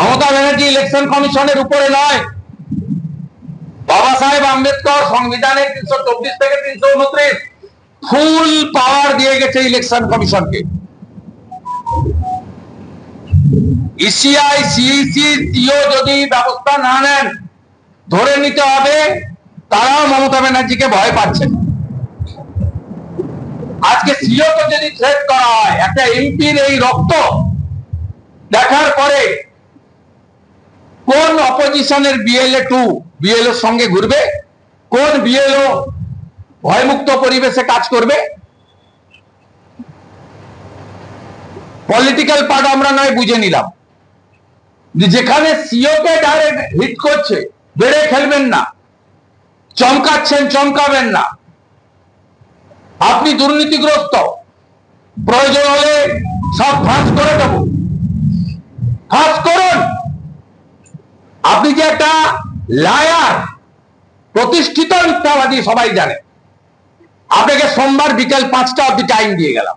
Mamata Banerjee election কমিশনের উপরে নয়। বাবা সাহেব আম্বেদকর সংবিধানের তিনশো চব্বিশ থেকে তিনশো উনত্রিশ ফুল পাওয়ার দিয়ে গেছে ইলেকশন কমিশনকে ইসিআই সিইসি যদি ব্যবস্থা না নেন, ধরে নিতে হবে তারাও মমতা ব্যানার্জিকে ভয় পাচ্ছেন আজকে সিও কে যদি থ্রেট করা হয়, একটা এমপির এই রক্ত দেখার পরে কোন অপোজিশনের বিএলএ টু বিএলওর সঙ্গে ঘুরবে। কোন বিএলও ভয়মুক্ত পরিবেশে কাজ করবে? পলিটিক্যাল পার্ট আমরা নয়, বুঝে নিলাম। যেখানে সিও কে ডাইরেক্ট হিট করছে, বেড়ে খেলবেন না। চমকাচ্ছেন, চমকাবেন না। আপনি দুর্নীতিগ্রস্ত। প্রয়োজন হলে সব ফাঁস করে দেব। ফাঁস আপনি যে একটা লায়ার প্রতিষ্ঠিত মিথ্যাবাদী সবাই জানে। আপনাকে সোমবার বিকেল পাঁচটা অব্দি টাইম দিয়ে গেলাম।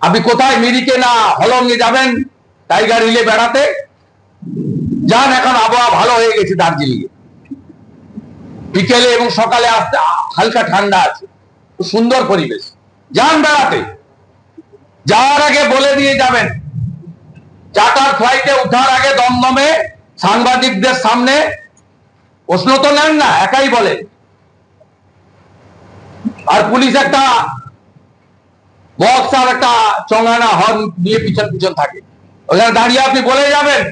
আপনি কোথায় মিরিকে না হলঙ্গে যাবেন টাইগার হিলে বেড়াতে? যান, এখন আবহাওয়া ভালো হয়ে গেছে দার্জিলিং এ বিকেলে এবং সকালে আসতে, হালকা ঠান্ডা আছে সুন্দর পরিবেশ। যান বেড়াতে। যাওয়ার আগে বলে দিয়ে যাবেন চার্টার ফ্লাইটে উঠার আগে দমদমে সাংবাদিকদের সামনে প্রশ্ন তো নেন না, একাই বলে। আর পুলিশ একটা বক্স আর একটা চঙ্গানা হর্ন নিয়ে পিছন পিছন থাকে। ওখানে দাঁড়িয়ে আপনি বলে যাবেন,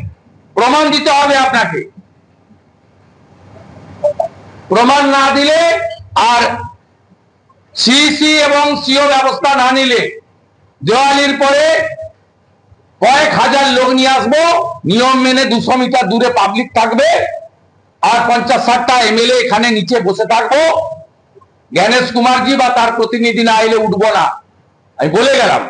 প্রমাণ দিতে হবে আপনাকে। প্রমাণ না দিলে আর সিসি এবং সিও ব্যবস্থা না নিলে দেওয়ালির পরে কয়েক হাজার লোক নিয়ে আসব। নিয়ম মেনে দুশো মিটার দূরে পাবলিক থাকবে। আর পঞ্চাশ ষাটটা এমএলএ এখানে নিচে বসে থাকব। জ্ঞানেশ কুমারজি বা তার প্রতিনিধি না এলে উঠবো না। আমি বলে গেলাম।